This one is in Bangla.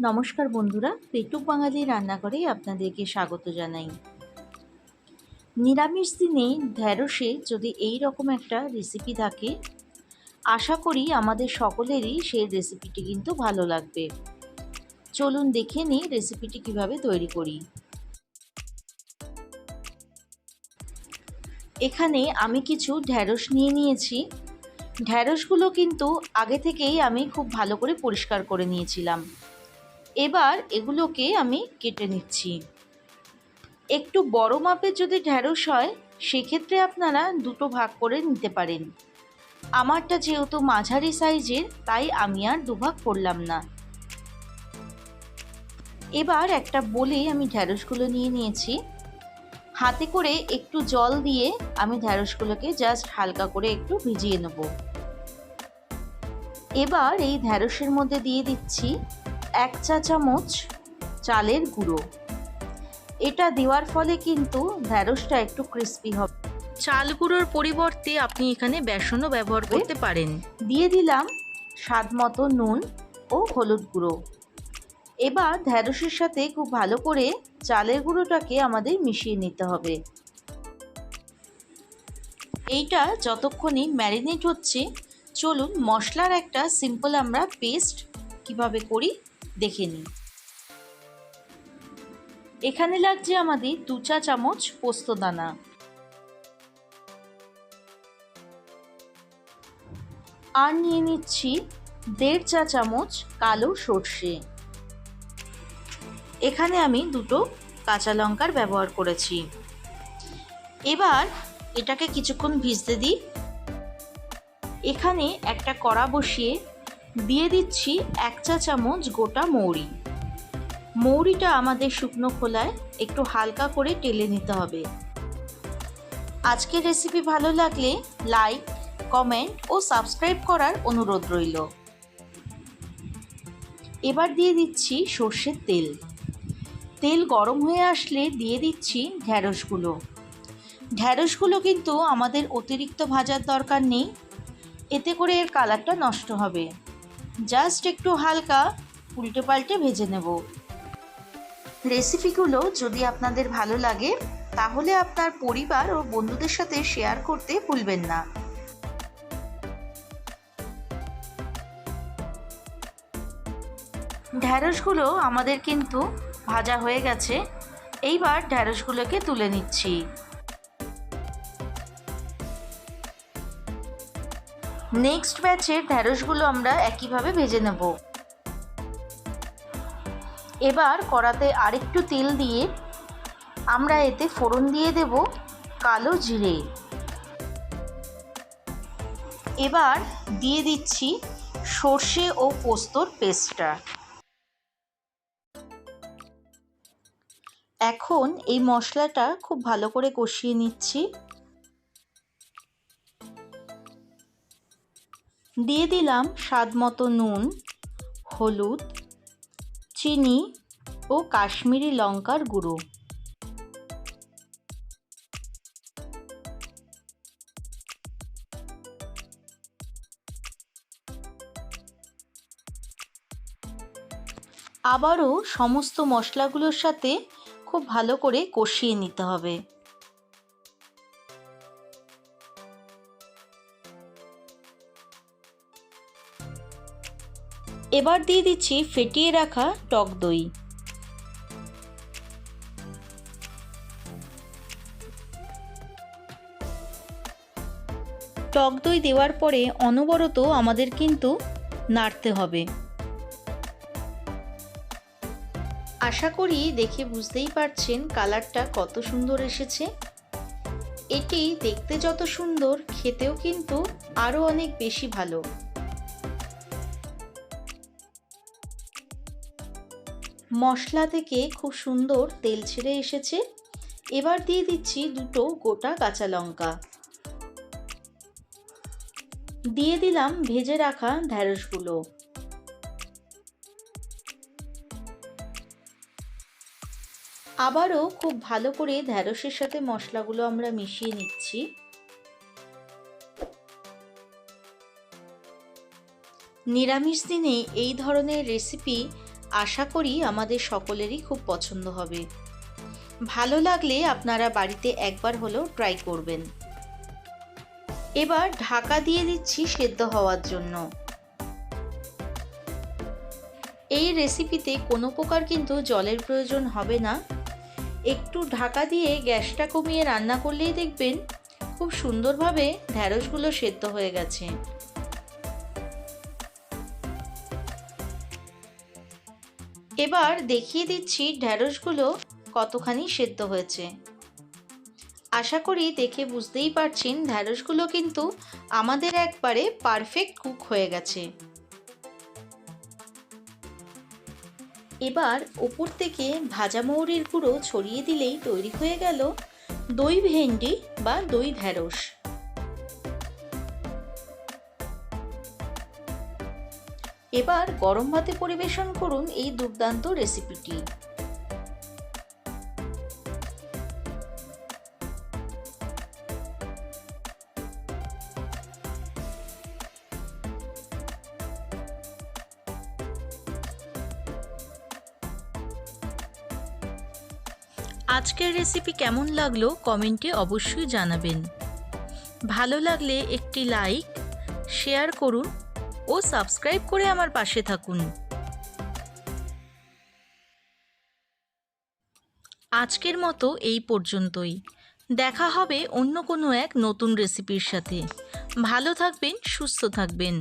নমস্কার বন্ধুরা, পেটুক বাঙালি রান্নাঘরে আপনাদেরকে স্বাগত জানাই। নিরামিষ দিনে ঢ্যাঁড়সে যদি এই রকম একটা রেসিপি থাকে, আশা করি আমাদের সকলেরই সেই রেসিপিটি কিন্তু ভালো লাগবে। চলুন দেখে নিই রেসিপিটি কীভাবে তৈরি করি। এখানে আমি কিছু ঢ্যাঁড়স নিয়ে নিয়েছি। ঢ্যাঁড়সগুলো কিন্তু আগে থেকেই আমি খুব ভালো করে পরিষ্কার করে নিয়েছিলাম। এবার এগুলোকে আমি কেটে নিচ্ছি। একটু বড় মাপের যদি ঢ্যাঁড়স হয়, সেক্ষেত্রে আপনারা দুটো ভাগ করে নিতে পারেন। আমারটা যেহেতু মাঝারি সাইজের, তাই আমি আর দুভাগ করলাম না। এবার একটা বলে আমি ঢ্যাঁড়সগুলো নিয়ে নিয়েছি। হাতে করে একটু জল দিয়ে আমি ঢ্যাঁড়সগুলোকে জাস্ট হালকা করে একটু ভিজিয়ে নেব। এবার এই ঢ্যাঁড়সের মধ্যে দিয়ে দিচ্ছি এক চা চামচ চালের গুঁড়ো। এটা দেওয়ার ফলে কিন্তু ঢ্যাঁড়সটা একটু ক্রিস্পি হবে। চাল গুঁড়োর পরিবর্তে আপনি এখানে বেসনও ব্যবহার করতে পারেন। দিয়ে দিলাম স্বাদ মতো নুন ও হলুদ গুঁড়ো। এবার ঢ্যাঁড়সের সাথে খুব ভালো করে চালের গুঁড়োটাকে আমাদের মিশিয়ে নিতে হবে। এইটা যতক্ষণই ম্যারিনেট হচ্ছে, চলুন মশলার একটা সিম্পল আমরা পেস্ট কীভাবে করি দেখে নিই এখানে লাগছে আমাদের দু চা চামচ পোস্তদানা আর নিয়ে নিচ্ছি দেড় চা চামচ কালো সর্ষে। এখানে আমি দুটো কাঁচা লঙ্কার ব্যবহার করেছি। এবার এটাকে কিছুক্ষণ ভিজতে দিই। এখানে একটা কড়া বসিয়ে দিয়ে দিচ্ছি এক চা চামচ গোটা মৌরি। মৌরিটা আমাদের শুকনো খোলায় একটু হালকা করে টেলে নিতে হবে। আজকের রেসিপি ভালো লাগলে লাইক কমেন্ট ও সাবস্ক্রাইব করার অনুরোধ রইল। এবার দিয়ে দিচ্ছি সর্ষের তেল। তেল গরম হয়ে আসলে দিয়ে দিচ্ছি ঢ্যাঁড়সগুলো ঢ্যাঁড়সগুলো কিন্তু আমাদের অতিরিক্ত ভাজার দরকার নেই। এতে করে এর কালারটা নষ্ট হবে। জাস্ট একটু হালকা উল্টে পাল্টে ভেজে নেব। রেসিপিগুলো যদি আপনাদের ভালো লাগে, তাহলে আপনার পরিবার ও বন্ধুদের সাথে শেয়ার করতে ভুলবেন না। ঢ্যাঁড়সগুলো আমাদের কিন্তু ভাজা হয়ে গেছে। এইবার ঢ্যাঁড়সগুলোকে তুলে নিচ্ছি। নেক্সট ব্যাচের ঢ্যাঁড়সগুলো আমরা একইভাবে ভেজে নেব। এবার কড়াতে আরেকটু তেল দিয়ে আমরা এতে ফোড়ন দিয়ে দেব কালো জিরে। এবার দিয়ে দিচ্ছি সর্ষে ও পোস্তর পেস্টটা। এখন এই মশলাটা খুব ভালো করে কষিয়ে নিচ্ছি। দিয়ে দিলাম স্বাদ মতো নুন, হলুদ, চিনি ও কাশ্মীরি লঙ্কার গুঁড়ো। আবারও সমস্ত মশলাগুলোর সাথে খুব ভালো করে কষিয়ে নিতে হবে। এবার দিয়ে দিচ্ছি ফেটিয়ে রাখা টক দই। টক দই দেওয়ার পরে অনবরত আমাদের কিন্তু নাড়তে হবে। আশা করি দেখে বুঝতেই পারছেন কালারটা কত সুন্দর এসেছে। এটি দেখতে যত সুন্দর, খেতেও কিন্তু আরও অনেক বেশি ভালো। মশলা থেকে খুব সুন্দর তেল ছেড়ে এসেছে। এবার দিয়ে দিচ্ছি দুটো গোটা কাঁচা লঙ্কা। দিয়ে দিলাম ভেজে রাখা ঢ্যাঁড়সগুলো আবারও খুব ভালো করে ঢ্যাঁড়সের সাথে মশলাগুলো আমরা মিশিয়ে নিচ্ছি। নিরামিষ দিনে এই ধরনের রেসিপি আশা করি আমাদের সকলেরই খুব পছন্দ হবে। ভালো লাগলে আপনারা বাড়িতে একবার হলেও ট্রাই করবেন। এবার ঢাকা দিয়ে দিচ্ছি সেদ্ধ হওয়ার জন্য। এই রেসিপিতে কোনো প্রকার কিন্তু জলের প্রয়োজন হবে না। একটু ঢাকা দিয়ে গ্যাসটা কমিয়ে রান্না করলেই দেখবেন খুব সুন্দরভাবে ঢ্যাঁড়সগুলো সেদ্ধ হয়ে গেছে। এবার দেখিয়ে দিচ্ছি ঢ্যাঁড়সগুলো কতখানি সেদ্ধ হয়েছে। আশা করি দেখে বুঝতেই পারছেন ঢ্যাঁড়সগুলো কিন্তু আমাদের একবারে পারফেক্ট কুক হয়ে গেছে। এবার ওপর থেকে ভাজা মৌরির গুঁড়ো ছড়িয়ে দিলেই তৈরি হয়ে গেল দই ভেন্ডি বা দই ঢ্যাঁড়স এবার গরম ভাতে পরিবেশন করুন এই দুর্দান্ত রেসিপিটি। আজকের রেসিপি কেমন লাগল কমেন্টে অবশ্যই জানাবেন। ভালো লাগলে একটি লাইক, শেয়ার করুন ও সাবস্ক্রাইব করে আমার পাশে থাকুন। আজকের মতো এই পর্যন্তই। দেখা হবে অন্য কোনো এক নতুন রেসিপির সাথে। ভালো থাকবেন, সুস্থ থাকবেন।